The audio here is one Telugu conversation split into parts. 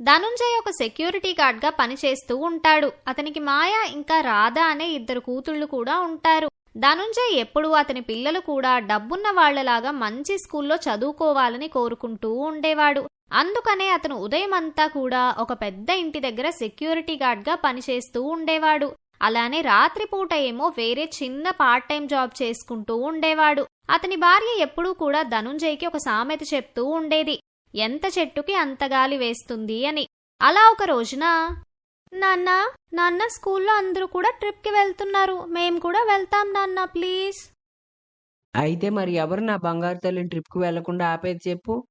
ధనుంజయ్ ఒక సెక్యూరిటీ గార్డ్గా పనిచేస్తూ ఉంటాడు. అతనికి మాయ ఇంకా రాధ అనే ఇద్దరు కూతుళ్ళు కూడా ఉంటారు. ధనుంజయ్ ఎప్పుడూ అతని పిల్లలు కూడా డబ్బున్న వాళ్ళలాగా మంచి స్కూల్లో చదువుకోవాలని కోరుకుంటూ ఉండేవాడు. అందుకనే అతను ఉదయం అంతా కూడా ఒక పెద్ద ఇంటి దగ్గర సెక్యూరిటీ గార్డ్గా పనిచేస్తూ ఉండేవాడు. అలానే రాత్రిపూట ఏమో వేరే చిన్న పార్ట్ టైం జాబ్ చేసుకుంటూ ఉండేవాడు. అతని భార్య ఎప్పుడూ కూడా ధనుంజయ్కి ఒక సామెత చెప్తూ ఉండేది. ఎంత చెట్టుకి అంత గాలి వేస్తుంది అని. అలా ఒక రోజున నాన్న నాన్న స్కూల్లో అందరూ కూడా ట్రిప్కి వెళ్తున్నారు. మేం కూడా వెళ్తాం నాన్న ప్లీజ్. అయితే మరి ఎవరు నా బంగారు తల్లిని ట్రిప్కి వెళ్ళకుండా ఆపేది చెప్పు.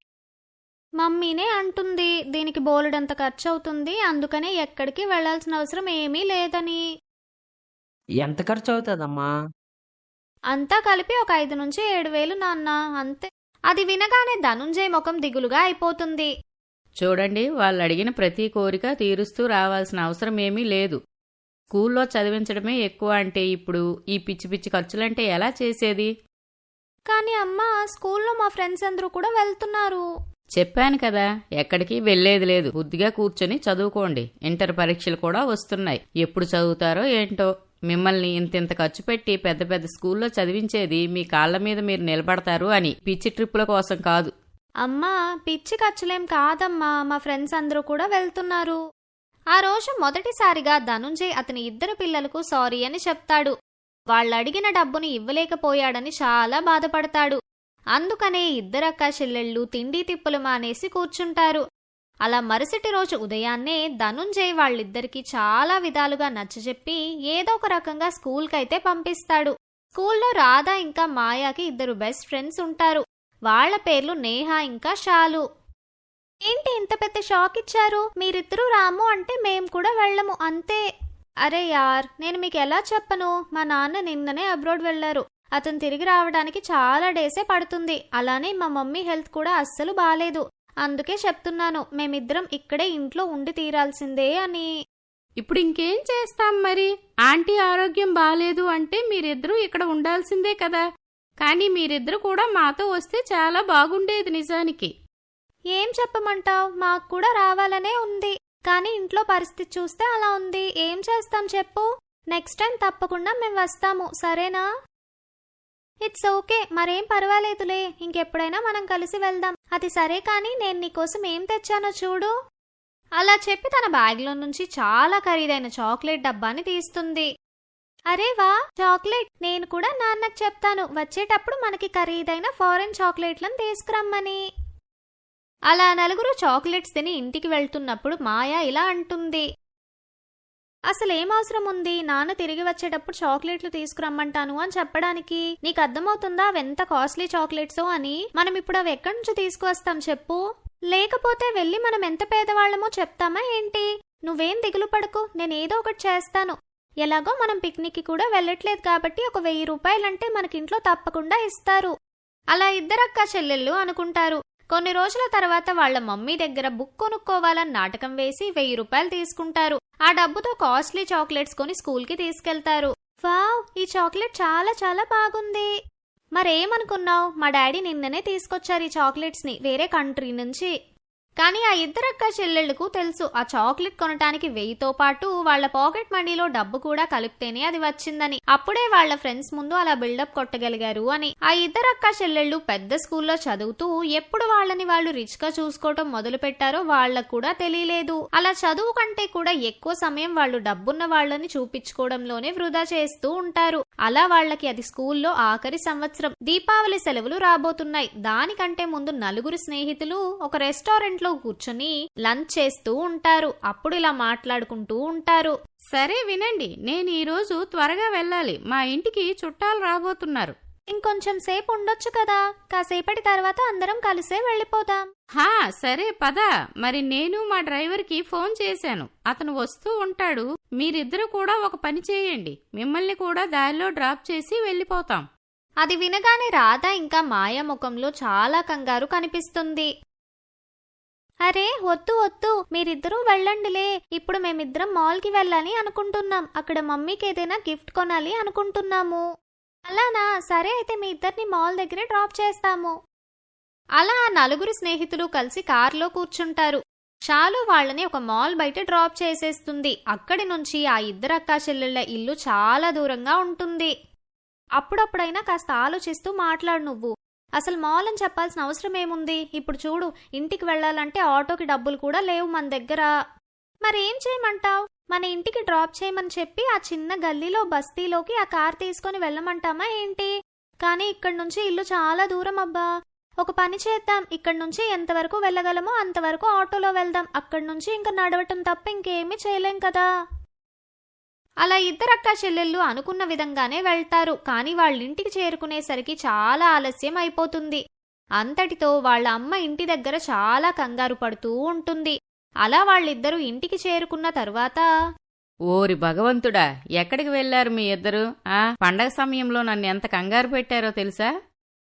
మమ్మీనే అంటుంది దీనికి బోలెడంత ఖర్చు అవుతుంది అందుకనే ఎక్కడికి వెళ్ళాల్సిన అవసరం ఏమీ లేదని. ఎంత ఖర్చు అవుతుందమ్మా అంతా కలిపి ఒక ఐదు నుంచి ఏడు వేలు నాన్న అంతే. అది వినగానే ధనుంజయ్ ముఖం దిగులుగా అయిపోతుంది. చూడండి వాళ్ళు అడిగిన ప్రతి కోరిక తీరుస్తూ రావాల్సిన అవసరం ఏమీ లేదు. స్కూల్లో చదివించడమే ఎక్కువ అంటే ఇప్పుడు ఈ పిచ్చి పిచ్చి ఖర్చులంటే ఎలా చేసేది? కానీ అమ్మా స్కూల్లో మా ఫ్రెండ్స్ అందరూ కూడా వెళ్తున్నారు. చెప్పాను కదా ఎక్కడికి వెళ్ళేది లేదు. బుద్ధిగా కూర్చొని చదువుకోండి. ఇంటర్ పరీక్షలు కూడా వస్తున్నాయి. ఎప్పుడు చదువుతారో ఏంటో. మిమ్మల్ని ఇంతింత ఖర్చు పెట్టి పెద్ద పెద్ద స్కూల్లో చదివించేది మీ కాళ్ళ మీద మీరు నిలబడతారు అని. పిచ్చి ట్రిప్పుల కోసం కాదు. అమ్మా పిచ్చి ఖర్చులేం కాదమ్మా. మా ఫ్రెండ్స్ అందరూ కూడా వెళ్తున్నారు. ఆ రోజు మొదటిసారిగా ధనుంజయ్ అతని ఇద్దరు పిల్లలకు సారీ అని చెప్తాడు. వాళ్ళడిగిన డబ్బును ఇవ్వలేకపోయాడని చాలా బాధపడతాడు. అందుకనే ఇద్దరక్క చెల్లెళ్ళు తిండి తిప్పులు మానేసి కూర్చుంటారు. అలా మరుసటి రోజు ఉదయాన్నే ధనుంజయ్ వాళ్ళిద్దరికీ చాలా విధాలుగా నచ్చజెప్పి ఏదో ఒక రకంగా స్కూల్కైతే పంపిస్తాడు. స్కూల్లో రాధా ఇంకా మాయాకి ఇద్దరు బెస్ట్ ఫ్రెండ్స్ ఉంటారు. వాళ్ళ పేర్లు నేహ ఇంకా షాలు. ఏంటి ఇంత పెద్ద షాక్ ఇచ్చారు? మీరిద్దరూ రాము అంటే మేం కూడా వెళ్ళము అంతే. అరే యార్ నేను మీకు ఎలా చెప్పను? మా నాన్న నిన్ననే అబ్రోడ్ వెళ్ళారు అతను తిరిగి రావడానికి చాలా డేసే పడుతుంది. అలానే మా మమ్మీ హెల్త్ కూడా అస్సలు బాలేదు. అందుకే చెప్తున్నాను మేమిద్దరం ఇక్కడే ఇంట్లో ఉండి తీరాల్సిందే అని. ఇప్పుడు ఇంకేం చేస్తాం మరి? ఆంటీ ఆరోగ్యం బాలేదు అంటే మీరిద్దరూ ఇక్కడ ఉండాల్సిందే కదా. కానీ మీరిద్దరు కూడా మాతో వస్తే చాలా బాగుండేది నిజానికి. ఏం చెప్పమంటావ్? మాకు కూడా రావాలనే ఉంది. కానీ ఇంట్లో పరిస్థితి చూస్తే అలా ఉంది. ఏం చేస్తాం చెప్పు? నెక్స్ట్ టైం తప్పకుండా మేము వస్తాము సరేనా? ఇట్స్ ఓకే మరేం పర్వాలేదులే. ఇంకెప్పుడైనా మనం కలిసి వెళ్దాం. అది సరే కానీ నేను నీకోసం ఏం తెచ్చానో చూడు. అలా చెప్పి తన బ్యాగ్లో నుంచి చాలా ఖరీదైన చాక్లెట్ డబ్బాని తీస్తుంది. అరే వా చాక్లెట్. నేను కూడా నాన్నకు చెప్తాను. వచ్చేటప్పుడు మనకి ఖరీదైన ఫారెన్ చాక్లెట్లను తీసుకురమ్మని. అలా నలుగురు చాక్లెట్స్ తిని ఇంటికి వెళ్తున్నప్పుడు మాయా ఇలా అంటుంది. అసలు ఏం అవసరం ఉంది నాన్న తిరిగి వచ్చేటప్పుడు చాక్లెట్లు తీసుకురమ్మంటాను అని చెప్పడానికి. నీకు అర్థమవుతుందా అవెంత కాస్ట్లీ చాక్లెట్సో అని? మనం ఇప్పుడు అవి ఎక్కడి నుంచి తీసుకువస్తాం చెప్పు. లేకపోతే వెళ్ళి మనం ఎంత పేదవాళ్ళమో చెప్తామా ఏంటి? నువ్వేం దిగులు పడకు నేనేదో ఒకటి చేస్తాను. ఎలాగో మనం పిక్నిక్కి కూడా వెళ్ళట్లేదు కాబట్టి ఒక వెయ్యి రూపాయలంటే మనకింట్లో తప్పకుండా ఇస్తారు. అలా ఇద్దరక్క చెల్లెళ్ళు అనుకుంటారు. కొన్ని రోజుల తర్వాత వాళ్ళ మమ్మీ దగ్గర బుక్ కొనుక్కోవాలని నాటకం వేసి వెయ్యి రూపాయలు తీసుకుంటారు. ఆ డబ్బుతో కాస్ట్లీ చాక్లెట్స్ కొని స్కూల్కి తీసుకెళ్తారు. వావ్! ఈ చాక్లెట్ చాలా చాలా బాగుంది. మరేమనుకున్నావు? మా డాడీ నిన్ననే తీసుకొచ్చారు ఈ చాక్లెట్స్ని వేరే కంట్రీ నుంచి. కానీ ఆ ఇద్దరక్క చెల్లెళ్ళకు తెలుసు ఆ చాక్లెట్ కొనటానికి వెయ్యితో పాటు వాళ్ళ పాకెట్ మనీలో డబ్బు కూడా కలిపితేనే అది వచ్చిందని. అప్పుడే వాళ్ళ ఫ్రెండ్స్ ముందు అలా బిల్డప్ కొట్టగలిగారు అని. ఆ ఇద్దరక్క చెల్లెళ్ళు పెద్ద స్కూల్లో చదువుతూ ఎప్పుడు వాళ్ళని వాళ్ళు రిచ్గా చూసుకోవటం మొదలు పెట్టారో వాళ్ళకు కూడా తెలియలేదు. అలా చదువు కంటే కూడా ఎక్కువ సమయం వాళ్ళు డబ్బున్న వాళ్ళని చూపించుకోవడంలోనే వృధా చేస్తూ ఉంటారు. అలా వాళ్ళకి అది స్కూల్లో ఆఖరి సంవత్సరం. దీపావళి సెలవులు రాబోతున్నాయి. దానికంటే ముందు నలుగురు స్నేహితులు ఒక రెస్టారెంట్ ఇంట్లో కూర్చొని లంచ్ చేస్తూ ఉంటారు. అప్పుడు ఇలా మాట్లాడుకుంటూ ఉంటారు. సరే వినండి నేను ఈరోజు త్వరగా వెళ్ళాలి. మా ఇంటికి చుట్టాలు రాబోతున్నారు. ఇంకొంచెం సేపు ఉండొచ్చు కదా? కాసేపటి తర్వాత అందరం కలిసే వెళ్ళిపోదాం. హా సరే పద. మరి నేను మా డ్రైవర్కి ఫోన్ చేశాను. అతను వస్తూ ఉంటాడు. మీరిద్దరు కూడా ఒక పని చేయండి. మిమ్మల్ని కూడా దారిలో డ్రాప్ చేసి వెళ్ళిపోతాం. అది వినగానే రాధ ఇంకా మాయా ముఖంలో చాలా కంగారు కనిపిస్తుంది. అరే వద్దు వద్దు. మీరిద్దరూ వెళ్ళండిలే. ఇప్పుడు మేమిద్దరం మాల్కి వెళ్ళాలి అనుకుంటున్నాం. అక్కడ మమ్మీకి ఏదైనా గిఫ్ట్ కొనాలి అనుకుంటున్నాము. అలానా? సరే అయితే మీ ఇద్దరిని మాల్ దగ్గరే డ్రాప్ చేస్తాము. అలా ఆ నలుగురు స్నేహితులు కలిసి కారులో కూర్చుంటారు. షాలు వాళ్ళని ఒక మాల్ బయట డ్రాప్ చేసేస్తుంది. అక్కడి నుంచి ఆ ఇద్దరు అక్కా చెల్లెళ్ళ ఇల్లు చాలా దూరంగా ఉంటుంది. అప్పుడప్పుడైనా కాస్త ఆలోచిస్తూ మాట్లాడు నువ్వు. అసలు మాల్ అని చెప్పాల్సిన అవసరం ఏముంది? ఇప్పుడు చూడు ఇంటికి వెళ్ళాలంటే ఆటోకి డబ్బులు కూడా లేవు మన దగ్గర. మరేం చేయమంటావు? మన ఇంటికి డ్రాప్ చేయమని చెప్పి ఆ చిన్న గల్లీలో బస్తీలోకి ఆ కార్ తీసుకొని వెళ్ళమంటామా ఏంటి? కానీ ఇక్కడి నుంచి ఇల్లు చాలా దూరం అబ్బా. ఒక పని చేద్దాం ఇక్కడి నుంచి ఎంతవరకు వెళ్ళగలమో అంతవరకు ఆటోలో వెళ్దాం. అక్కడి నుంచి ఇంకా నడవటం తప్ప ఇంకేమీ చేయలేం కదా. అలా ఇద్దరక్క చెల్లెళ్ళు అనుకున్న విధంగానే వెళ్తారు. కానీ వాళ్ళ ఇంటికి చేరుకునేసరికి చాలా ఆలస్యం అయిపోతుంది. అంతటితో వాళ్ళ అమ్మ ఇంటి దగ్గర చాలా కంగారు పడుతూ ఉంటుంది. అలా వాళ్ళిద్దరూ ఇంటికి చేరుకున్న తరువాత ఓరి భగవంతుడా ఎక్కడికి వెళ్ళారు మీ ఇద్దరు? ఆ? పండగ సమయంలో నన్ను ఎంత కంగారు పెట్టారో తెలుసా?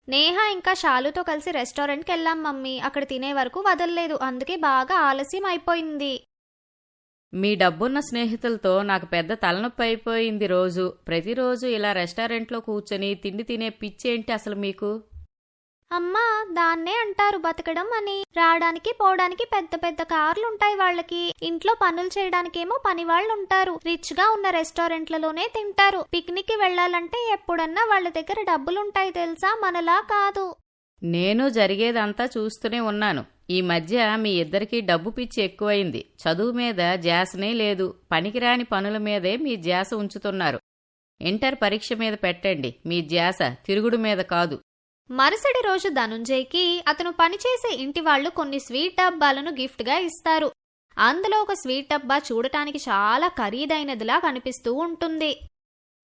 నేహ ఇంకా షాలుతో కలిసి రెస్టారెంట్కి వెళ్ళాం మమ్మీ. అక్కడ తినే వరకు వదలలేదు. అందుకే బాగా ఆలస్యం అయిపోయింది. మీ డబ్బున్న స్నేహితులతో నాకు పెద్ద తలనొప్పి అయిపోయింది రోజు. ప్రతిరోజు ఇలా రెస్టారెంట్లో కూర్చొని తిండి తినే పిచ్చేంటి అసలు మీకు? అమ్మా దాన్నే అంటారు బతకడం అని. రావడానికి పోవడానికి పెద్ద పెద్ద కార్లు ఉంటాయి వాళ్ళకి. ఇంట్లో పనులు చేయడానికేమో పని వాళ్ళు ఉంటారు. రిచ్గా ఉన్న రెస్టారెంట్లలోనే తింటారు. పిక్నిక్కి వెళ్ళాలంటే ఎప్పుడన్నా వాళ్ళ దగ్గర డబ్బులుంటాయి తెలుసా? మనలా కాదు. నేను జరిగేదంతా చూస్తూనే ఉన్నాను. ఈ మధ్య మీ ఇద్దరికీ డబ్బు పిచ్చి ఎక్కువైంది. చదువు మీద జాసనే లేదు. పనికిరాని పనుల మీదే మీ జాస ఉంచుతున్నారు. ఇంటర్ పరీక్ష మీద పెట్టండి. మీ జాస తిరుగుడు మీద కాదు. మరుసటి రోజు ధనుంజయ్కి అతను పనిచేసే ఇంటి వాళ్ళు కొన్ని స్వీట్ డబ్బాలను గిఫ్ట్గా ఇస్తారు. అందులో ఒక స్వీట్ డబ్బా చూడటానికి చాలా ఖరీదైనదిలా కనిపిస్తూ ఉంటుంది.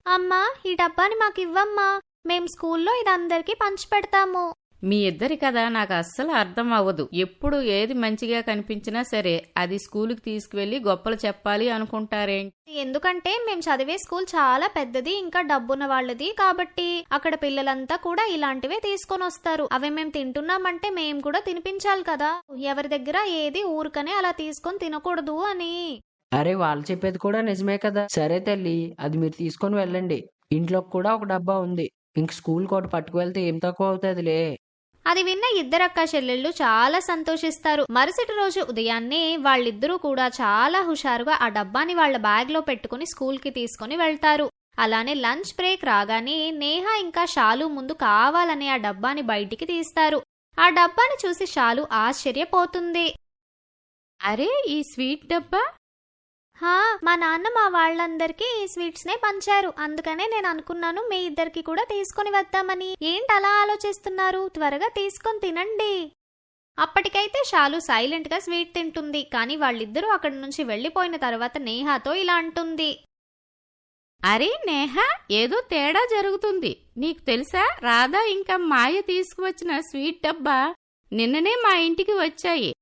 అమ్మా ఈ డబ్బాని మాకు ఇవ్వమ్మా మేం స్కూల్లో ఇది అందరికీ పంచిపెడతాము మీ ఇద్దరి కథ నాకు అస్సలు అర్థం అవ్వదు. ఎప్పుడు ఏది మంచిగా కనిపించినా సరే అది స్కూలుకి తీసుకువెళ్ళి గొప్పలు చెప్పాలి అనుకుంటారేంటి? ఎందుకంటే మేం చదివే స్కూల్ చాలా పెద్దది ఇంకా డబ్బున్న వాళ్ళది కాబట్టి అక్కడ పిల్లలంతా కూడా ఇలాంటివే తీసుకొని వస్తారు. అవి మేము తింటున్నామంటే మేం కూడా తినిపించాలి కదా. ఎవరి దగ్గర ఏది ఊరికనే అలా తీసుకొని తినకూడదు అని. అరే వాళ్ళు చెప్పేది కూడా నిజమే కదా. సరే తల్లి అది మీరు తీసుకొని వెళ్ళండి. ఇంట్లోకి కూడా ఒక డబ్బా ఉంది. ఇంక స్కూల్ కూడా పట్టుకువెళ్తే ఏం తక్కువ అవుతుందిలే. అది విన్న ఇద్దరక్క చెల్లెళ్ళు చాలా సంతోషిస్తారు. మరుసటి రోజు ఉదయాన్నే వాళ్ళిద్దరూ కూడా చాలా హుషారుగా ఆ డబ్బాని వాళ్ళ బ్యాగ్లో పెట్టుకుని స్కూల్కి తీసుకుని వెళ్తారు. అలానే లంచ్ బ్రేక్ రాగానే నేహ ఇంకా షాలు ముందు కావాలనే ఆ డబ్బాని బయటికి తీస్తారు. ఆ డబ్బాని చూసి షాలు ఆశ్చర్యపోతుంది. అరే ఈ స్వీట్ డబ్బా? హా మా నాన్న మా వాళ్ళందరికీ ఈ స్వీట్స్ నే పంచారు. అందుకనే నేను అనుకున్నాను మీ ఇద్దరికి కూడా తీసుకొని వద్దామని. ఏంటి అలా ఆలోచిస్తున్నారు? త్వరగా తీసుకొని తినండి. అప్పటికైతే షాలు సైలెంట్గా స్వీట్ తింటుంది. కానీ వాళ్ళిద్దరూ అక్కడి నుంచి వెళ్ళిపోయిన తర్వాత నేహాతో ఇలా అంటుంది. అరే నేహ ఏదో తేడా జరుగుతుంది. నీకు తెలుసా? రాధా ఇంకా మాయ తీసుకువచ్చిన స్వీట్ డబ్బా నిన్ననే మా ఇంటికి వచ్చాయి.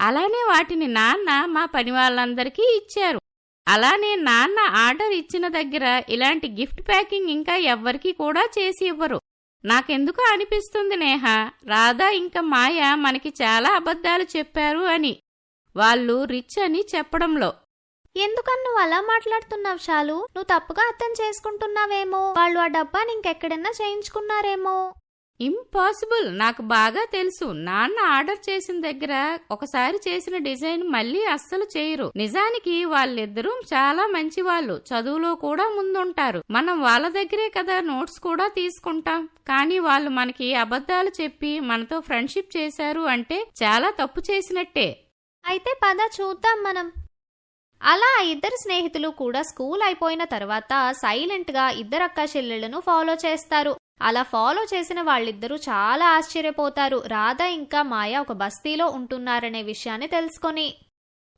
అలానే వాటిని నాన్న మా పని వాళ్ళందరికీ ఇచ్చారు. అలానే నాన్న ఆర్డర్ ఇచ్చిన దగ్గర ఇలాంటి గిఫ్ట్ ప్యాకింగ్ ఇంకా ఎవ్వరికీ కూడా చేసి ఇవ్వరు. నాకెందుకు అనిపిస్తుంది నేహ. రాధా ఇంకా మాయ మనకి చాలా అబద్ధాలు చెప్పారు అని. వాళ్ళు రిచ్ అని చెప్పడంలో. ఎందుకని నువ్వు అలా మాట్లాడుతున్నావు షాలు? నువ్వు తప్పుగా అర్థం చేసుకుంటున్నావేమో? వాళ్ళు ఆ డబ్బాని ఇంకెక్కడన్నా చేయించుకున్నారేమో? ఇంపాసిబుల్ నాకు బాగా తెలుసు. నాన్న ఆర్డర్ చేసిన దగ్గర ఒకసారి చేసిన డిజైన్ మళ్ళీ అస్సలు చేయరు. నిజానికి వాళ్ళిద్దరూ చాలా మంచి వాళ్ళు చదువులో కూడా ముందుంటారు. మనం వాళ్ళ దగ్గరే కదా నోట్స్ కూడా తీసుకుంటాం. కానీ వాళ్ళు మనకి అబద్ధాలు చెప్పి మనతో ఫ్రెండ్షిప్ చేశారు అంటే చాలా తప్పు చేసినట్టే. అయితే పద చూద్దాం మనం. అలా ఇద్దరు స్నేహితులు కూడా స్కూల్ అయిపోయిన తర్వాత సైలెంట్గా ఇద్దరక్క చెల్లెళ్ళను ఫాలో చేస్తారు. అలా ఫాలో చేసిన వాళ్ళిద్దరూ చాలా ఆశ్చర్యపోతారు. రాధ ఇంకా మాయ ఒక బస్తీలో ఉంటున్నారనే విషయాన్ని తెలుసుకొని.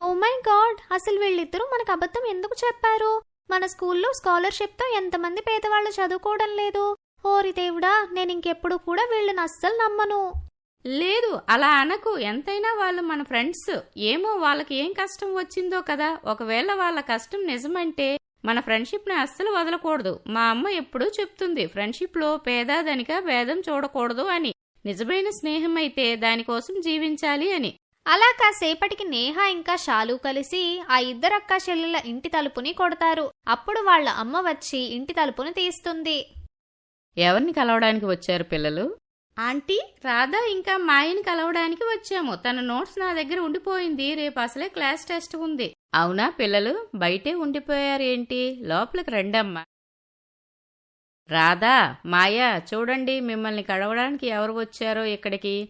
ఓ మై గాడ్ అసలు వీళ్ళిద్దరూ మనకు అబద్ధం ఎందుకు చెప్పారు? మన స్కూల్లో స్కాలర్షిప్తో ఎంతమంది పేదవాళ్ళు చదువుకోవడం లేదు. ఓరి దేవుడా నేను ఇంకెప్పుడు కూడా వీళ్ళని అస్సలు నమ్మను. లేదు అలా అనకు. ఎంతైనా వాళ్ళు మన ఫ్రెండ్స్. ఏమో వాళ్ళకి ఏం కష్టం వచ్చిందో కదా. ఒకవేళ వాళ్ళ కష్టం నిజమంటే మన ఫ్రెండ్షిప్ని అస్సలు వదలకూడదు. మా అమ్మ ఎప్పుడూ చెప్తుంది ఫ్రెండ్షిప్లో పేద ధనిక భేదం చూడకూడదు అని. నిజమైన స్నేహం అయితే దానికోసం జీవించాలి అని. అలా కాసేపటికి నేహ ఇంకా షాలు కలిసి ఆ ఇద్దరక్క చెల్లెల ఇంటి తలుపుని కొడతారు. అప్పుడు వాళ్ళ అమ్మ వచ్చి ఇంటి తలుపుని తీస్తుంది. ఎవరిని కలవడానికి వచ్చారు పిల్లలు? ఆంటీ రాధా ఇంకా మాయని కలవడానికి వచ్చాము. తన నోట్స్ నా దగ్గర ఉండిపోయింది. రేపు అసలే క్లాస్ టెస్ట్ ఉంది. అవునా పిల్లలు? బయటే ఉండిపోయారు ఏంటి లోపలికి రండమ్మా. రాధా మాయా చూడండి మిమ్మల్ని కడవడానికి ఎవరు వచ్చారో ఇక్కడికి.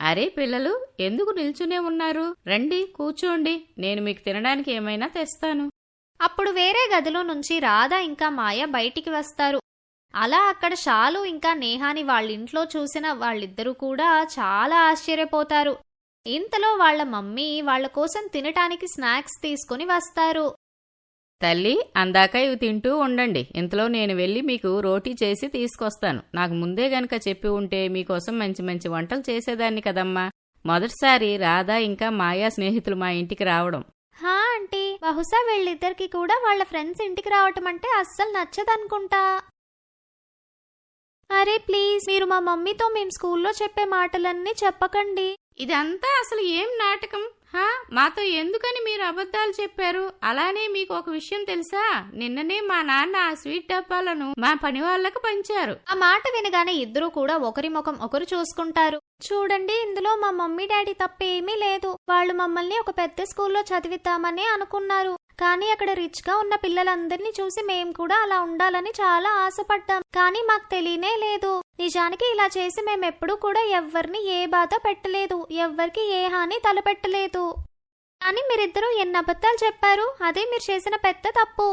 అరే పిల్లలు ఎందుకు నిల్చునే ఉన్నారు? రండి కూర్చోండి నేను మీకు తినడానికి ఏమైనా తెస్తాను. అప్పుడు వేరే గదిలో నుంచి రాధ ఇంకా మాయ బయటికి వస్తారు. అలా అక్కడ షాలు ఇంకా నేహాని వాళ్ళింట్లో చూసిన వాళ్ళిద్దరూ కూడా చాలా ఆశ్చర్యపోతారు. ఇంతలో వాళ్ళ మమ్మీ వాళ్ళ కోసం తినటానికి స్నాక్స్ తీసుకుని వస్తారు. తల్లి అందాక ఇవి తింటూ ఉండండి. ఇంతలో నేను వెళ్ళి మీకు రోటీ చేసి తీసుకొస్తాను. నాకు ముందే గనక చెప్పి ఉంటే మీకోసం మంచి మంచి వంటలు చేసేదాన్ని కదమ్మా. మొదటిసారి రాధా ఇంకా మాయా స్నేహితులు మా ఇంటికి రావడం. హా ఆంటీ. బహుశా వీళ్ళిద్దరికి కూడా వాళ్ళ ఫ్రెండ్స్ ఇంటికి రావటం అంటే అస్సలు నచ్చదనుకుంటా. అరే ప్లీజ్ మీరు మా మమ్మీతో మేము స్కూల్లో చెప్పే మాటలన్నీ చెప్పకండి. ఇదంతా అసలు ఏం నాటకం? హా? మాతో ఎందుకని మీరు అబద్ధాలు చెప్పారు? అలానే మీకు ఒక విషయం తెలుసా? నిన్ననే మా నాన్న ఆ స్వీట్ డబ్బాలను మా పని వాళ్ళకు పంచారు. ఆ మాట వినగానే ఇద్దరూ కూడా ఒకరి ముఖం ఒకరు చూసుకుంటారు. చూడండి ఇందులో మా మమ్మీ డాడీ తప్పేమీ లేదు. వాళ్ళు మమ్మల్ని ఒక పెద్ద స్కూల్లో చదివిద్దామని అనుకున్నారు. కానీ అక్కడ రిచ్గా ఉన్న పిల్లలందరినీ చూసి మేం కూడా అలా ఉండాలని చాలా ఆశపడ్డాం. కానీ మాకు తెలియనే లేదు. నిజానికి ఇలా చేసి మేమెప్పుడూ కూడా ఎవ్వరిని ఏ బాధ పెట్టలేదు ఎవ్వరికి ఏ హాని తలపెట్టలేదు. కానీ మీరిద్దరూ ఎన్ని అబద్ధాలు చెప్పారు? అదే మీరు చేసిన పెద్ద తప్పు.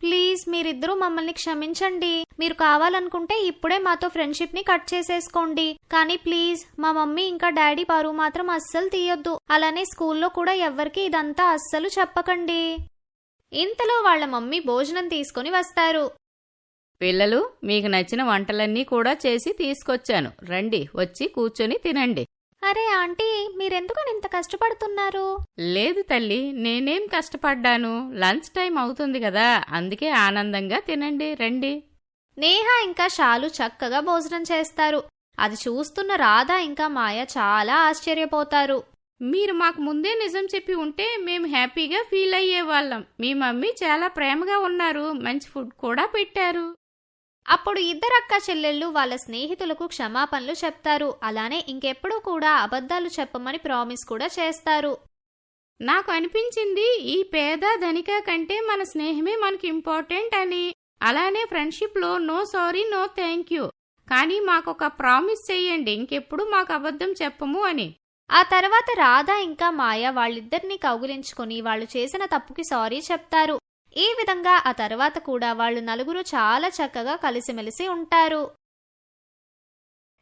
ప్లీజ్ మీరిద్దరూ మమ్మల్ని క్షమించండి. మీరు కావాలనుకుంటే ఇప్పుడే మాతో ఫ్రెండ్షిప్ని కట్ చేసేసుకోండి. కానీ ప్లీజ్ మా మమ్మీ ఇంకా డాడీ పరువు మాత్రం అస్సలు తీయొద్దు. అలానే స్కూల్లో కూడా ఎవ్వరికి ఇదంతా అస్సలు చెప్పకండి. ఇంతలో వాళ్ళ మమ్మీ భోజనం తీసుకొని వస్తారు. పిల్లలు మీకు నచ్చిన వంటలన్నీ కూడా చేసి తీసుకొచ్చాను. రండి వచ్చి కూర్చొని తినండి. అరే ఆంటీ మీరెందుకని ఇంత కష్టపడుతున్నారు? లేదు తల్లి నేనేం కష్టపడ్డాను. లంచ్ టైం అవుతుంది కదా అందుకే ఆనందంగా తినండి రండి. నేహ ఇంకా షాలు చక్కగా భోజనం చేస్తారు. అది చూస్తున్న రాధ ఇంకా మాయ చాలా ఆశ్చర్యపోతారు. మీరు మాకు ముందే నిజం చెప్పి ఉంటే మేము హ్యాపీగా ఫీల్ అయ్యేవాళ్ళం. మీ మమ్మీ చాలా ప్రేమగా ఉన్నారు. మంచి ఫుడ్ కూడా పెట్టారు. అప్పుడు ఇద్దరక్క చెల్లెళ్ళు వాళ్ళ స్నేహితులకు క్షమాపణలు చెప్తారు. అలానే ఇంకెప్పుడూ కూడా అబద్ధాలు చెప్పమని ప్రామిస్ కూడా చేస్తారు. నాకు అనిపించింది ఈ పేద ధనిక కంటే మన స్నేహమే మనకి ఇంపార్టెంట్ అని. అలానే ఫ్రెండ్షిప్లో no sorry no thank you. కానీ మాకొక ప్రామిస్ చెయ్యండి ఇంకెప్పుడు మాకు అబద్ధం చెప్పము అని. ఆ తర్వాత రాధ ఇంకా మాయ వాళ్ళిద్దరినీ కౌగిలించుకొని వాళ్ళు చేసిన తప్పుకి సారీ చెప్తారు. ఈ విధంగా ఆ తర్వాత కూడా వాళ్ళు నలుగురు చాలా చక్కగా కలిసిమెలిసి ఉంటారు.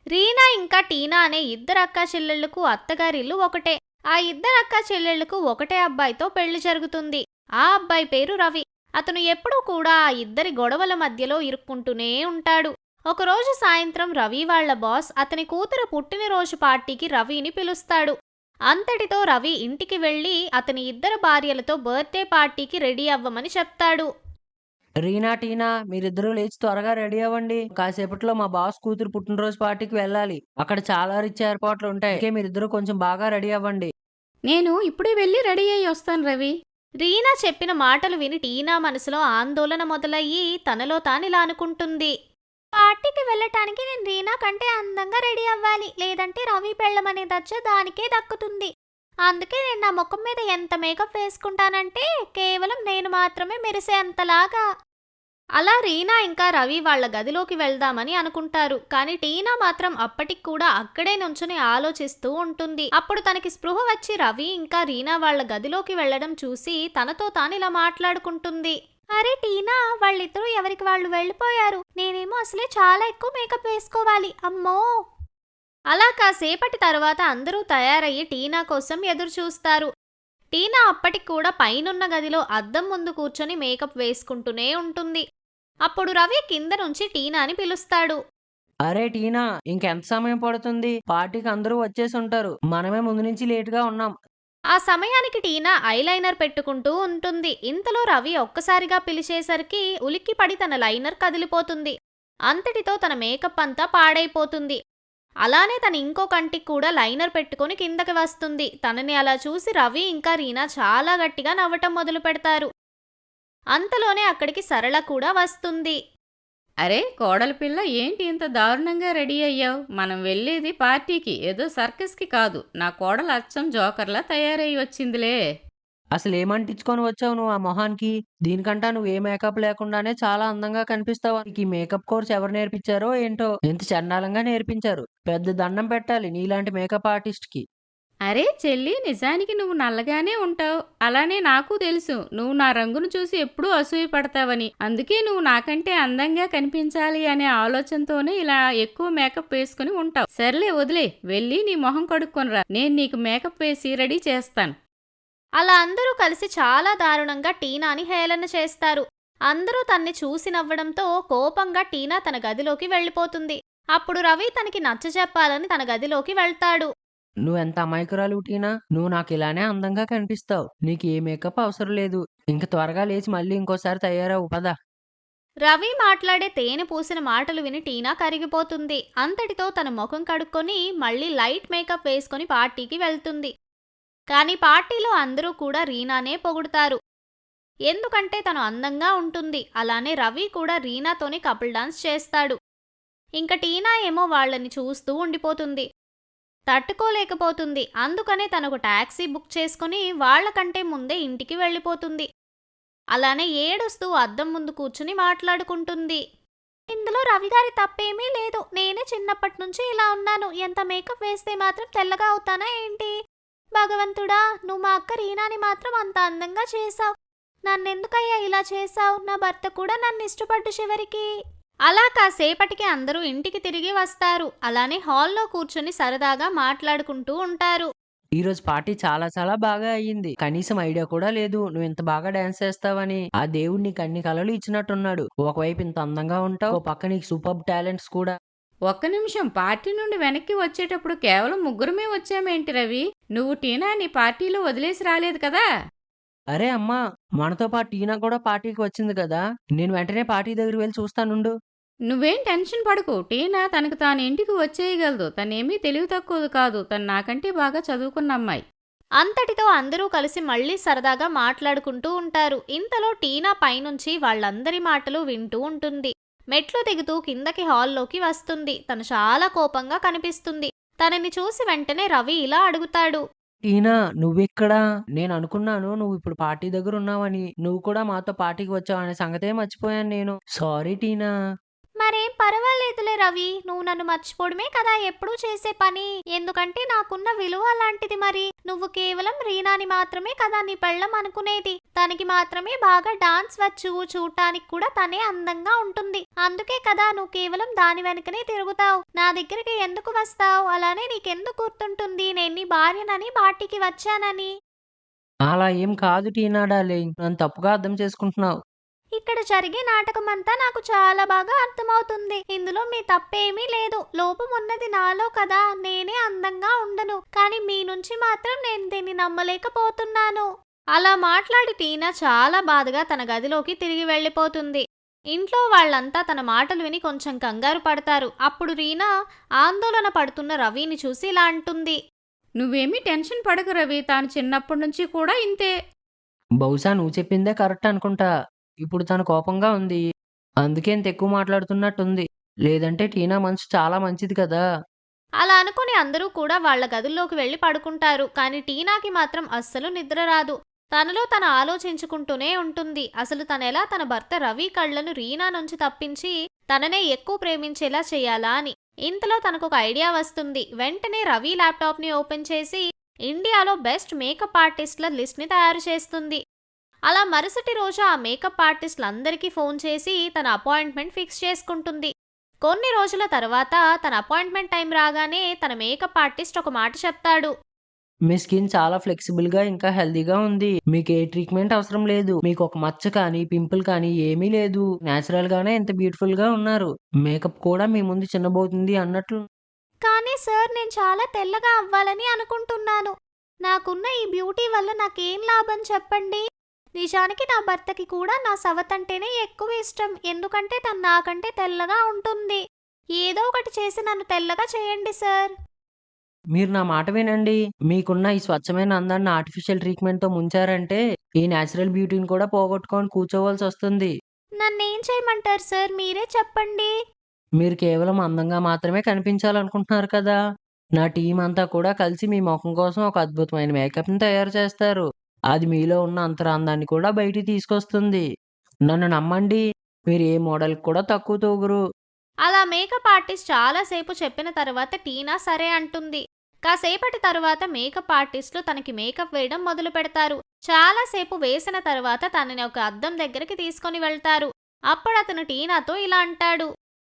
రీనా ఇంకా టీనా అనే ఇద్దరు అక్కా చెల్లెళ్ళకు అత్తగారిల్లు ఒకటే. ఆ ఇద్దరు అక్కా చెల్లెళ్ళకు ఒకటే అబ్బాయితో పెళ్ళి జరుగుతుంది. ఆ అబ్బాయి పేరు రవి. అతను ఎప్పుడూ కూడా ఆ ఇద్దరి గొడవల మధ్యలో ఇరుక్కుంటూనే ఉంటాడు. ఒకరోజు సాయంత్రం రవి వాళ్ళ బాస్ అతని కూతురు పుట్టినరోజు పార్టీకి రవిని పిలుస్తాడు. అంతటితో రవి ఇంటికి వెళ్ళి అతని ఇద్దరు భార్యలతో బర్త్డే పార్టీకి రెడీ అవ్వమని చెప్తాడు. రీనా టీనా మీరిద్దరూ లేచి త్వరగా రెడీ అవ్వండి. కాసేపట్లో మా బాస్ కూతురు పుట్టినరోజు పార్టీకి వెళ్ళాలి. అక్కడ చాలా రిచ్ ఏర్పాట్లు ఉంటాయి. అందుకే మీరిద్దరూ కొంచెం బాగా రెడీ అవ్వండి. నేను ఇప్పుడే వెళ్ళి రెడీ అయ్యి వస్తాను రవి. రీనా చెప్పిన మాటలు విని టీనా మనసులో ఆందోళన మొదలయ్యి తనలో తానిలా అనుకుంటుంది. పార్టీకి వెళ్ళటానికి నేను రీనా కంటే అందంగా రెడీ అవ్వాలి. లేదంటే రవి పెళ్ళమనే దచ్చ దానికే దక్కుతుంది. అందుకే నేను నా ముఖం మీద ఎంత మేకప్ వేసుకుంటానంటే కేవలం నేను మాత్రమే మెరిసే అంతలాగా. అలా రీనా ఇంకా రవి వాళ్ళ గదిలోకి వెళ్దామని అనుకుంటారు. కానీ టీనా మాత్రం అప్పటికి కూడా అక్కడే నుంచుని ఆలోచిస్తూ ఉంటుంది. అప్పుడు తనకి స్పృహ వచ్చి రవి ఇంకా రీనా వాళ్ళ గదిలోకి వెళ్ళడం చూసి తనతో తాను ఇలా మాట్లాడుకుంటుంది. అరే టీనా వాళ్ళిద్దరూ ఎవరికి వాళ్ళు వెళ్ళిపోయారు? నేనేమో అసలే చాలా ఎక్కువ మేకప్ వేసుకోవాలి. అమ్మో! అలా కాసేపటి తర్వాత అందరూ తయారయ్యి టీనా కోసం ఎదురు చూస్తారు టీనా అప్పటికి కూడా పైనున్న గదిలో అద్దం ముందు కూర్చొని మేకప్ వేసుకుంటూనే ఉంటుంది. అప్పుడు రవి కింద నుంచి టీనాని పిలుస్తాడు. అరే టీనా ఇంకెంత సమయం పడుతుంది? పార్టీకి అందరూ వచ్చేసి ఉంటారు మనమే ముందు నుంచి లేటుగా ఉన్నాం. ఆ సమయానికి టీనా ఐలైనర్ పెట్టుకుంటూ ఉంటుంది. ఇంతలో రవి ఒక్కసారిగా పిలిచేసరికి ఉలిక్కిపడి తన లైనర్ కదిలిపోతుంది. అంతటితో తన మేకప్ అంతా పాడైపోతుంది. అలానే తన ఇంకో కంటికి కూడా లైనర్ పెట్టుకొని కిందకి వస్తుంది. తనని అలా చూసి రవి ఇంకా రీనా చాలా గట్టిగా నవ్వటం మొదలు పెడతారు అంతలోనే అక్కడికి సరళ కూడా వస్తుంది. అరే కోడలి పిల్ల ఏంటి ఇంత దారుణంగా రెడీ అయ్యావు? మనం వెళ్ళేది పార్టీకి ఏదో సర్కస్కి కాదు. నా కోడలు అచ్చం జోకర్లా తయారై వచ్చిందిలే. అసలు ఏమంటించుకొని వచ్చావు నువ్వు ఆ మొహానికి? దీనికంటా నువ్వు ఏ మేకప్ లేకుండానే చాలా అందంగా కనిపిస్తావు. నీకు ఈ మేకప్ కోర్స్ ఎవరు నేర్పించారో ఏంటో? ఎంత చండాలంగా నేర్పించారు. పెద్ద దండం పెట్టాలి నీలాంటి మేకప్ ఆర్టిస్ట్కి అరే చెల్లి నిజానికి నువ్వు నల్లగానే ఉంటావు. అలానే నాకు తెలుసు. నువ్వు నా రంగును చూసి ఎప్పుడూ అసూయ పడతావని. అందుకే నువ్వు నాకంటే అందంగా కనిపించాలి అనే ఆలోచనతోనే ఇలా ఎక్కువ మేకప్ వేసుకుని ఉంటావు. సర్లే వదిలే. వెళ్ళి నీ మొహం కడుక్కొనిరా నేను నీకు మేకప్ వేసి రెడీ చేస్తాను. అలా అందరూ కలిసి చాలా దారుణంగా టీనాని హేళన చేస్తారు. అందరూ తన్ని చూసి నవ్వడంతో కోపంగా టీనా తన గదిలోకి వెళ్ళిపోతుంది. అప్పుడు రవి తనకి నచ్చజెప్పాలని తన గదిలోకి వెళ్తాడు. నువ్వెంత అమాయకురాలు టీనా నువ్వు నాకు ఇలానే అందంగా కనిపిస్తావు. నీకు ఏ మేకప్ అవసరం లేదు. ఇంక త్వరగా లేచి మళ్ళీ ఇంకోసారి తయారవు. పద. రవి మాట్లాడే తేనె పూసిన మాటలు విని టీనా కరిగిపోతుంది. అంతటితో తన ముఖం కడుక్కొని మళ్ళీ లైట్ మేకప్ వేసుకొని పార్టీకి వెళ్తుంది. కానీ పార్టీలో అందరూ కూడా రీనానే పొగుడుతారు. ఎందుకంటే తను అందంగా ఉంటుంది. అలానే రవి కూడా రీనాతోనే కపుల్ డాన్స్ చేస్తాడు. ఇంక టీనా ఏమో వాళ్ళని చూస్తూ ఉండిపోతుంది. తట్టుకోలేకపోతుంది. అందుకనే తనకు టాక్సీ బుక్ చేసుకుని వాళ్ళకంటే ముందే ఇంటికి వెళ్ళిపోతుంది. అలానే ఏడుస్తూ అద్దం ముందు కూర్చుని మాట్లాడుకుంటుంది. ఇందులో రవి గారి తప్పేమీ లేదు. నేనే చిన్నప్పటి నుంచి ఇలా ఉన్నాను. ఎంత మేకప్ వేస్తే మాత్రం తెల్లగా అవుతానా ఏంటి? భగవంతుడా నువ్వు మా అక్క రీనాని మాత్రం అంత అందంగా చేశావు. నన్నెందుకయ్యా ఇలా చేశావు? నా భర్త కూడా నన్ను ఇష్టపడ్డు చివరికి. అలా కాసేపటికి అందరూ ఇంటికి తిరిగి వస్తారు. అలానే హాల్లో కూర్చుని సరదాగా మాట్లాడుకుంటూ ఉంటారు. ఈ రోజు పార్టీ చాలా చాలా బాగా అయ్యింది. కనీసం ఐడియా కూడా లేదు. నువ్వు ఇంత బాగా డాన్స్ చేస్తావని. ఆ దేవుడు నీకు అన్ని కళలు ఇచ్చినట్టున్నాడు. ఒకవైపు ఇంత అందంగా ఉంటావు. ఓ పక్క నీకు సూపర్ టాలెంట్స్ కూడా. ఒక్క నిమిషం. పార్టీ నుండి వెనక్కి వచ్చేటప్పుడు కేవలం ముగ్గురమే వచ్చామేంటి రవి? నువ్వు టీనా? నీ పార్టీలో వదిలేసి రాలేదు కదా? అరే అమ్మా మనతో పాటు టీనా కూడా పార్టీకి వచ్చింది కదా? నేను వెంటనే పార్టీ దగ్గరికి వెళ్ళి చూస్తానుండు. నువ్వేం టెన్షన్ పడకు. టీనా తనకు తాను ఇంటికి వచ్చేయగలదు. తనేమీ తెలివి తక్కువది కాదు. తను నాకంటే బాగా చదువుకున్న అమ్మాయి. అంతటితో అందరూ కలిసి మళ్ళీ సరదాగా మాట్లాడుకుంటూ ఉంటారు. ఇంతలో టీనా పైనుంచి వాళ్ళందరి మాటలు వింటూ ఉంటుంది. మెట్లు దిగుతూ కిందకి హాల్లోకి వస్తుంది. తను చాలా కోపంగా కనిపిస్తుంది. తనని చూసి వెంటనే రవి ఇలా అడుగుతాడు. టీనా నువ్వెక్కడా? నేను అనుకున్నాను నువ్వు ఇప్పుడు పార్టీ దగ్గర ఉన్నావని. నువ్వు కూడా మాతో పార్టీకి వచ్చావు అనే సంగతే మర్చిపోయాను నేను. Sorry Tina. మరేం పర్వాలేదులే రవి. నువ్వు నన్ను మర్చిపోవడమే కదా ఎప్పుడూ చేసే పని. ఎందుకంటే నాకున్న విలువ అలాంటిది మరి. నువ్వు కేవలం రీనాని మాత్రమే కదా నీ పెళ్ళం అనుకునేది. తనకి మాత్రమే బాగా డాన్స్ వచ్చు చూడటానికి కూడా తనే అందంగా ఉంటుంది. అందుకే కదా నువ్వు కేవలం దాని వెనుకనే తిరుగుతావు. నా దగ్గరికి ఎందుకు వస్తావు? అలానే నీకెందుకు గుర్తుంటుంది? నేను నీ భార్యనని పార్టీకి వచ్చానని. అలా ఏం కాదు టీనా డార్లింగ్. నన్ను తప్పుగా అర్థం చేసుకుంటున్నావు. ఇక్కడ జరిగే నాటకం అంతా నాకు చాలా బాగా అర్థమవుతుంది. ఇందులో మీ తప్పేమీ లేదు. లోపం ఉన్నది నాలో కదా. నేనే అందంగా ఉండను. కానీ మీ నుంచి మాత్రం నేను దీన్ని నమ్మలేకపోతున్నాను. అలా మాట్లాడి టీనా చాలా బాధగా తన గదిలోకి తిరిగి వెళ్ళిపోతుంది. ఇంట్లో వాళ్ళంతా తన మాటలు విని కొంచెం కంగారు పడతారు. అప్పుడు రీనా ఆందోళన పడుతున్న రవిని చూసి ఇలా అంటుంది. నువ్వేమీ టెన్షన్ పడకు రవి. తాను చిన్నప్పటి నుంచి కూడా ఇంతే. బహుశా నువ్వు చెప్పిందే కరెక్ట్ అనుకుంటా. ఇప్పుడు తను కోపంగా ఉంది. అందుకే ఇంత ఎక్కువ మాట్లాడుతున్నట్టుంది. లేదంటే టీనా మనసు చాలా మంచిది కదా. అలా అనుకుని అందరూ కూడా వాళ్ళ గదుల్లోకి వెళ్ళి పడుకుంటారు. కానీ టీనాకి మాత్రం అస్సలు నిద్ర రాదు. తనలో తన ఆలోచించుకుంటూనే ఉంటుంది. అసలు తనెలా తన భర్త రవి కళ్ళను రీనా నుంచి తప్పించి తననే ఎక్కువ ప్రేమించేలా చేయాలా అని. ఇంతలో తనకు ఒక ఐడియా వస్తుంది. వెంటనే రవి ల్యాప్టాప్ని ఓపెన్ చేసి ఇండియాలో బెస్ట్ మేకప్ ఆర్టిస్ట్ల లిస్ట్ని తయారు చేస్తుంది. అలా మరుసటి రోజు ఆ మేకప్ ఆర్టిస్టులందరికీ ఫోన్ చేసి తన అపాయింట్మెంట్ ఫిక్స్ చేసుకుంటుంది. కొన్ని రోజుల తర్వాత తన అపాయింట్మెంట్ టైం రాగానే తన మేకప్ ఆర్టిస్ట్ ఒక మాట చెప్తాడు. మీ స్కిన్ చాలా ఫ్లెక్సిబుల్గా ఇంకా హెల్దీగా ఉంది. మీకు ఏ ట్రీట్మెంట్ అవసరం లేదు. మీకు ఒక మచ్చ కానీ పింపుల్ కానీ ఏమీ లేదు. నేచురల్ గానే ఎంత బ్యూటిఫుల్గా ఉన్నారు. మేకప్ కూడా మీ ముందు చిన్నబోతుంది అన్నట్లు. కానీ సార్ నేను చాలా తెల్లగా అవ్వాలని అనుకుంటున్నాను. నాకున్న ఈ బ్యూటీ వల్ల నాకేం లాభం చెప్పండి? నిజానికి నా భర్తకి కూడా నా సవతంటేనే ఎక్కువ ఇష్టం. ఎందుకంటే తను నాకంటే తెల్లగా ఉంటుంది. ఏదో ఒకటి చేసి నన్ను తెల్లగా చేయండి సార్. మీరు నా మాట వినండి. మీకున్న ఈ స్వచ్ఛమైన అందాన్ని ఆర్టిఫిషియల్ ట్రీట్మెంట్తో ముంచారంటే ఈ నేచురల్ బ్యూటీని కూడా పోగొట్టుకొని కూర్చోవలసి వస్తుంది. నన్నేం చేయమంటారు సార్? మీరే చెప్పండి. మీరు కేవలం అందంగా మాత్రమే కనిపించాలనుకుంటున్నారు కదా? నా టీం అంతా కూడా కలిసి మీ ముఖం కోసం ఒక అద్భుతమైన మేకప్ని తయారు చేస్తారు. అది మీలో ఉన్న అంతరాందాన్ని కూడా బయటికి తీసుకొస్తుంది. నన్ను నమ్మండి మీరు ఏ మోడల్ కూడా తక్కువ తూగురు. అలా మేకప్ ఆర్టిస్ట్ చాలాసేపు చెప్పిన తర్వాత టీనా సరే అంటుంది. కాసేపటి తర్వాత మేకప్ ఆర్టిస్టులు తనకి మేకప్ వేయడం మొదలు పెడతారు. చాలాసేపు వేసిన తర్వాత తనని ఒక అద్దం దగ్గరికి తీసుకొని వెళ్తారు. అప్పుడు అతను టీనాతో ఇలా అంటాడు.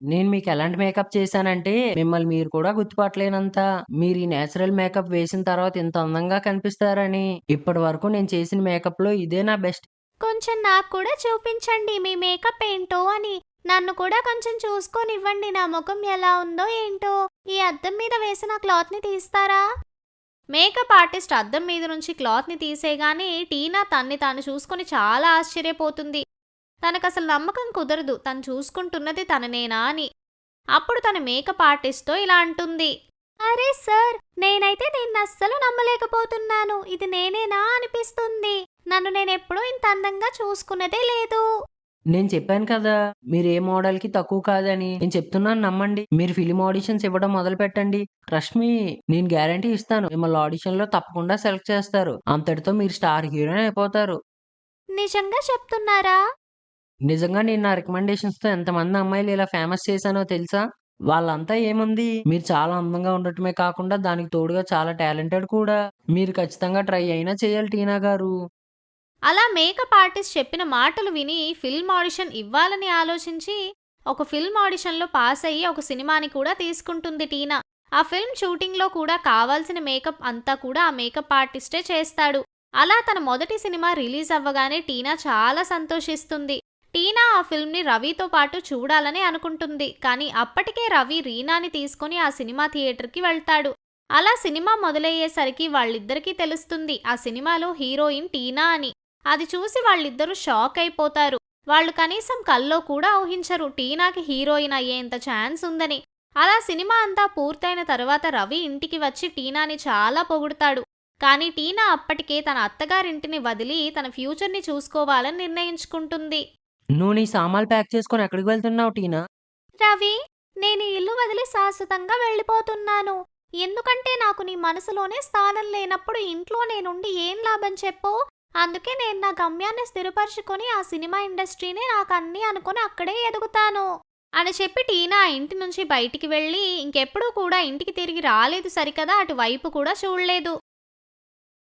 నేను మీకు ఎలాంటి మేకప్ చేశానంటే మిమ్మల్ని మీరు కూడా గుర్తుపట్టలేనంత మీరు ఈ నేచురల్ మేకప్ వేసిన తర్వాత ఇంత అందంగా కనిపిస్తారని. ఇప్పటి వరకు నేను చేసిన మేకప్లో ఇదే నా బెస్ట్. కొంచెం నాకు కూడా చూపించండి మీ మేకప్ ఏంటో అని. నన్ను కూడా కొంచెం చూసుకొనివ్వండి నా ముఖం ఎలా ఉందో ఏంటో. ఈ అద్దం మీద వేసిన క్లాత్ని తీస్తారా? మేకప్ ఆర్టిస్ట్ అద్దం మీద నుంచి క్లాత్ని తీసేగానే టీనా తన్ని తాను చూసుకొని చాలా ఆశ్చర్యపోతుంది. తనకు అసలు నమ్మకం కుదరదు. తను చూసుకుంటున్నది తననేనా అని. అప్పుడు తన మేకప్ ఆర్టిస్ట్తో ఇలా అంటుంది. అరే సార్ నేనైతే దీన్ని అస్సలు నమ్మలేకపోతున్నాను. ఇది నేనేనా అనిపిస్తుంది. నన్ను నేనెప్పుడూ ఇంత అందంగా చూసుకున్నదే లేదు. నేను చెప్పాను కదా మీరు ఏ మోడల్కి తక్కువ కాదని. నేను చెప్తున్నాను నమ్మండి. మీరు ఫిలిం ఆడిషన్స్ ఇవ్వడం మొదలు పెట్టండి రష్మి నేను గ్యారంటీ ఇస్తాను. మిమ్మల్ని ఆడిషన్లో తప్పకుండా సెలెక్ట్ చేస్తారు. అంతటితో మీరు స్టార్ హీరోయిన్ అయిపోతారు. నిజంగా చెప్తున్నారా? నిజంగా నేను నా రికమెండేషన్స్తో ఎంతమంది అమ్మాయిలు ఇలా ఫేమస్ చేశానో తెలుసా? వాళ్ళంతా ఏముంది? మీరు చాలా అందంగా ఉండటమే కాకుండా దానికి తోడుగా చాలా టాలెంటెడ్ కూడా. మీరు ఖచ్చితంగా ట్రై అయినా చేయాలి టీనా గారు. అలా మేకప్ ఆర్టిస్ట్ చెప్పిన మాటలు విని ఫిల్మ్ ఆడిషన్ ఇవ్వాలని ఆలోచించి ఒక ఫిల్మ్ ఆడిషన్లో పాస్ అయ్యి ఒక సినిమాని కూడా తీసుకుంటుంది టీనా. ఆ ఫిల్మ్ షూటింగ్లో కూడా కావాల్సిన మేకప్ అంతా కూడా ఆ మేకప్ ఆర్టిస్టే చేస్తాడు. అలా తన మొదటి సినిమా రిలీజ్ అవ్వగానే టీనా చాలా సంతోషిస్తుంది. టీనా ఆ ఫిల్మ్ని రవితో పాటు చూడాలని అనుకుంటుంది. కానీ అప్పటికే రవి రీనాని తీసుకొని ఆ సినిమా థియేటర్కి వెళ్తాడు. అలా సినిమా మొదలయ్యేసరికి వాళ్ళిద్దరికీ తెలుస్తుంది ఆ సినిమాలో హీరోయిన్ టీనా అని. అది చూసి వాళ్ళిద్దరూ షాక్ అయిపోతారు. వాళ్ళు కనీసం కల్లో కూడా ఊహించరు టీనాకి హీరోయిన్ అయ్యేంత ఛాన్స్ ఉందని. అలా సినిమా అంతా పూర్తయిన తర్వాత రవి ఇంటికి వచ్చి టీనాని చాలా పొగుడుతాడు. కానీ టీనా అప్పటికే తన అత్తగారింటిని వదిలి తన ఫ్యూచర్ని చూసుకోవాలని నిర్ణయించుకుంటుంది. నువ్వు నీ సామాన్లు ప్యాక్ చేసుకొని ఎక్కడికి వెళ్తున్నావు టీనా? రవి నేను ఈ ఇల్లు వదిలి శాశ్వతంగా వెళ్ళిపోతున్నాను. ఎందుకంటే నాకు నీ మనసులోనే స్థానం లేనప్పుడు ఇంట్లో నేనుండి ఏం లాభం చెప్పు? అందుకే నేను నా గమ్యాన్ని స్థిరపరచుకొని ఆ సినిమా ఇండస్ట్రీనే నాకు అన్నీ అనుకొని అక్కడే ఎదుగుతాను. అని చెప్పి టీనా ఇంటి నుంచి బయటికి వెళ్ళి ఇంకెప్పుడూ కూడా ఇంటికి తిరిగి రాలేదు సరికదా అటువైపు కూడా చూడలేదు.